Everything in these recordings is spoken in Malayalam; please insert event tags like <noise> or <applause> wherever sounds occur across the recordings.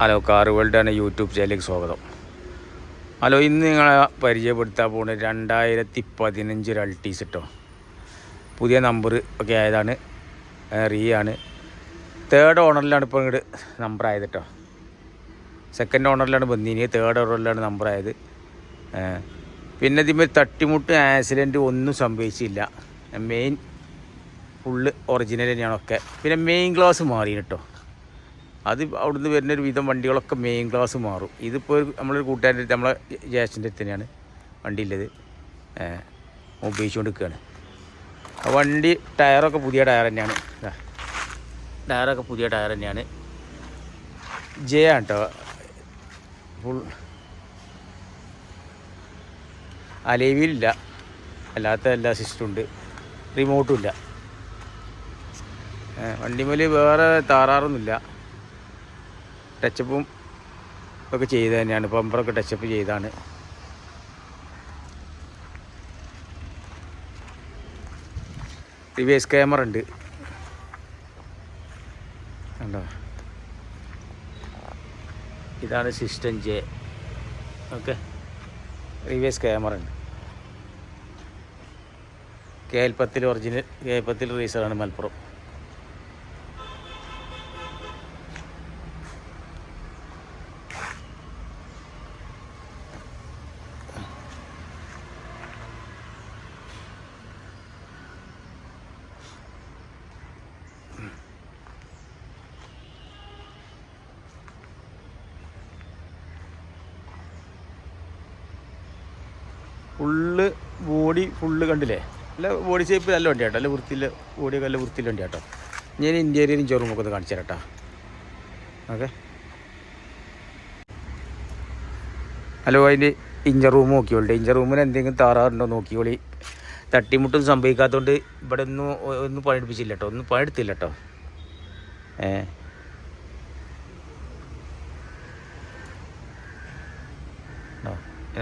ഹലോ കാർ ആണ് യൂട്യൂബ് ചാനലിലേക്ക് സ്വാഗതം. ഹലോ ഇന്ന് നിങ്ങളെ പരിചയപ്പെടുത്താൻ പോകുന്നത് രണ്ടായിരത്തി പതിനഞ്ച് ഒരു അൾട്ടീസ് കേട്ടോ പുതിയ നമ്പർ ഒക്കെ ആയതാണ് റീ ആണ്. തേർഡ് ഓണറിലാണ് ഇപ്പോൾ ഇങ്ങോട്ട് നമ്പർ ആയത് കേട്ടോ സെക്കൻഡ് ഓണറിലാണ് ബന്ധിനി തേർഡ് ഓണറിലാണ് നമ്പർ ആയത് പിന്നെ ഇതിന്മേൽ തട്ടിമുട്ട് ആക്സിഡന്റ് ഒന്നും സംഭവിച്ചില്ല. മെയിൻ ഫുള്ള് ഒറിജിനൽ തന്നെയാണ് ഒക്കെ. പിന്നെ മെയിൻ ഗ്ലാസ് മാറി കേട്ടോ അത് അവിടുന്ന് വരുന്ന ഒരു വിധം വണ്ടികളൊക്കെ മെയിൻ ക്ലാസ് മാറും. ഇതിപ്പോൾ ഒരു നമ്മളൊരു കൂട്ടുകാരന്റെ അടുത്ത് നമ്മളെ ജ്യേഷ്ഠന്റെ അടുത്ത് തന്നെയാണ് വണ്ടി ഉള്ളത് ഉപയോഗിച്ചുകൊണ്ട് നിൽക്കുകയാണ് ആ വണ്ടി ടയറൊക്കെ പുതിയ ടയർ തന്നെയാണ്. ടയറൊക്കെ പുതിയ ടയർ തന്നെയാണ്. ജെ ആണ് കേട്ടോ ഫുൾ അലേവിയിലില്ല. അല്ലാത്ത എല്ലാ സിസ്റ്റം ഉണ്ട്. റിമോട്ടും ഇല്ല. വണ്ടിമേൽ വേറെ താറാറൊന്നുമില്ല ടച്ചപ്പും ഒക്കെ ചെയ്ത് തന്നെയാണ്. ബമ്പറൊക്കെ ടച്ചപ്പ് ചെയ്താണ്. റിവേഴ്സ് ക്യാമറ ഉണ്ട്. കണ്ടോ? ഇതാണ് system J. Okay. Reverse camera ഉണ്ട്. കേൽപ്പത്തിൽ ഒറിജിനൽ കേൽപ്പത്തിൽ റീസറാണ് മലപ്പുറം. ഫുള്ള് ബോഡി ഫുള്ള് കണ്ടില്ലേ? നല്ല ബോഡി ഷേപ്പ് നല്ല വണ്ടി കേട്ടോ. നല്ല വൃത്തിയിൽ ബോഡിയൊക്കെ നല്ല വൃത്തിയിൽ വണ്ടി കേട്ടോ. ഞാൻ ഇന്റീരിയറും ചെറുമൊക്കെ ഒന്ന് കാണിച്ചു തരാം ഓക്കെ. ഹലോ അതിന്റെ ഇഞ്ചർ റൂം നോക്കിയോളി ഇഞ്ചർ റൂമിന് എന്തെങ്കിലും താറാറുണ്ടോ നോക്കിയോളി തട്ടിമുട്ടും സംഭവിക്കാത്തതുകൊണ്ട് ഇവിടെ ഒന്നും ഒന്നും പണിയെടുപ്പിച്ചില്ല കേട്ടോ. ഒന്നും പണിയെടുത്തില്ല കേട്ടോ. ഏ?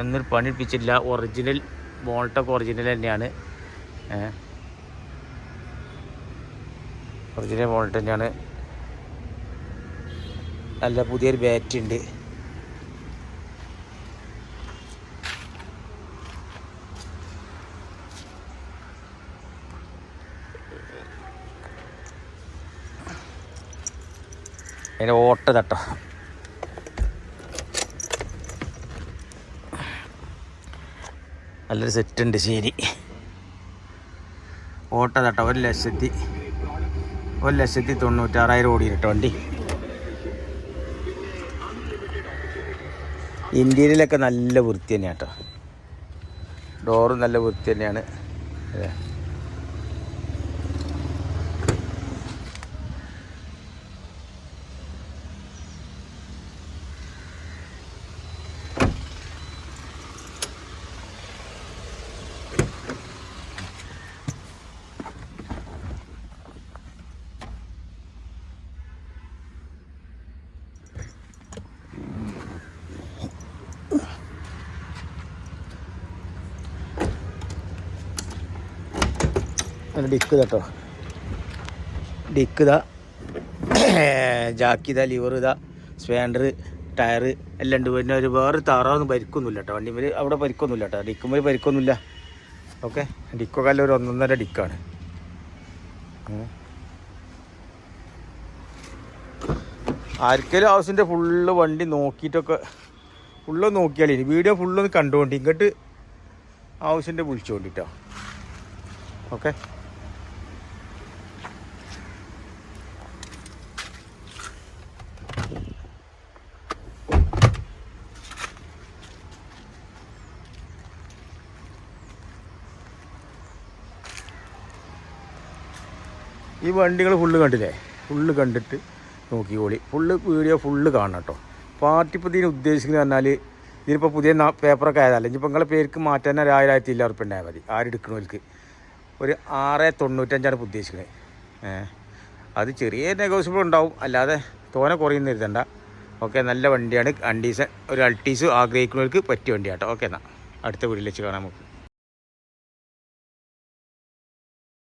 ഒന്നും പണിപ്പിച്ചില്ല ഒറിജിനൽ ബോൾട്ടൊക്കെ ഒറിജിനൽ തന്നെയാണ്. ഒറിജിനൽ ബോൾട്ട് തന്നെയാണ്. നല്ല പുതിയൊരു ബാറ്റ് ഉണ്ട്. അതിന്റെ ഓട്ട തട്ടോ നല്ലൊരു സെറ്റ് ഉണ്ട് ശരി. ഓട്ടോ തട്ടോ ഒരു ലക്ഷത്തി ഒരു ലക്ഷത്തി തൊണ്ണൂറ്റാറായിരം ഓടി കേട്ടോ വണ്ടി. ഇന്ത്യയിലൊക്കെ നല്ല വൃത്തി തന്നെയാണ് കേട്ടോ ഡോറും നല്ല വൃത്തി തന്നെയാണ് അതെ. ഡിക്ക് കേട്ടോ ഡിക്ക് ഇതാ. <clears throat> ജാക്കിത ലിവർ ഇതാ സ്പാൻഡർ ടയർ എല്ലാം ഉണ്ട്. പിന്നെ ഒരു വേറെ താറാവൊന്നും പരിക്കൊന്നുമില്ല കേട്ടോ വണ്ടിമേൽ അവിടെ പരിക്കൊന്നുമില്ല കേട്ടോ ഡിക്കുമ്പോൾ പരിക്കൊന്നുമില്ല. ഓക്കെ ഡിക്കൊക്കെ അല്ല ഒരു ഒന്നൊന്നര ഡിക്കാണ്. ആർക്കെങ്കിലും ഹൗസിന്റെ ഫുള്ള് വണ്ടി നോക്കിയിട്ടൊക്കെ ഫുള്ള് നോക്കിയാലേ വീഡിയോ ഫുള്ളൊന്ന് കണ്ടുകൊണ്ട് ഇങ്ങോട്ട് ആവശ്യത്തിന്റെ വിളിച്ചുകൊണ്ടിട്ടോ ഓക്കെ ഈ വണ്ടികൾ ഫുള്ള് കണ്ടില്ലേ? ഫുള്ള് കണ്ടിട്ട് നോക്കിക്കോളി ഫുള്ള് വീഡിയോ ഫുള്ള് കാണണം കേട്ടോ പാർട്ടി ഇപ്പോൾ ഇതിന് ഉദ്ദേശിക്കുന്നത് പറഞ്ഞാൽ ഇതിനിപ്പോൾ പുതിയ പേപ്പറൊക്കെ ആയതല്ല? ഇനിയിപ്പോൾ നിങ്ങളെ പേർക്ക് മാറ്റാൻ ഒരു ആയിരം ആയിരത്തി ഇല്ല ഉറുപ്പ് ഉണ്ടായാൽ മതി. ആരെടുക്കണവർക്ക് ഒരു ആറ് തൊണ്ണൂറ്റഞ്ചാണ് ഇപ്പോൾ ഉദ്ദേശിക്കുന്നത് അത് ചെറിയ നെഗോസിബിൾ ഉണ്ടാവും. അല്ലാതെ തോനെ കുറയുന്ന ഇരുതണ്ട ഓക്കെ നല്ല വണ്ടിയാണ്. അണ്ടീസ് ഒരു അൾട്ടീസ് ആഗ്രഹിക്കുന്നവർക്ക് പറ്റിയ വണ്ടിയാട്ടോ. ഓക്കെ എന്നാൽ അടുത്ത വീട്ടിൽ വെച്ച് കാണാം നമുക്ക്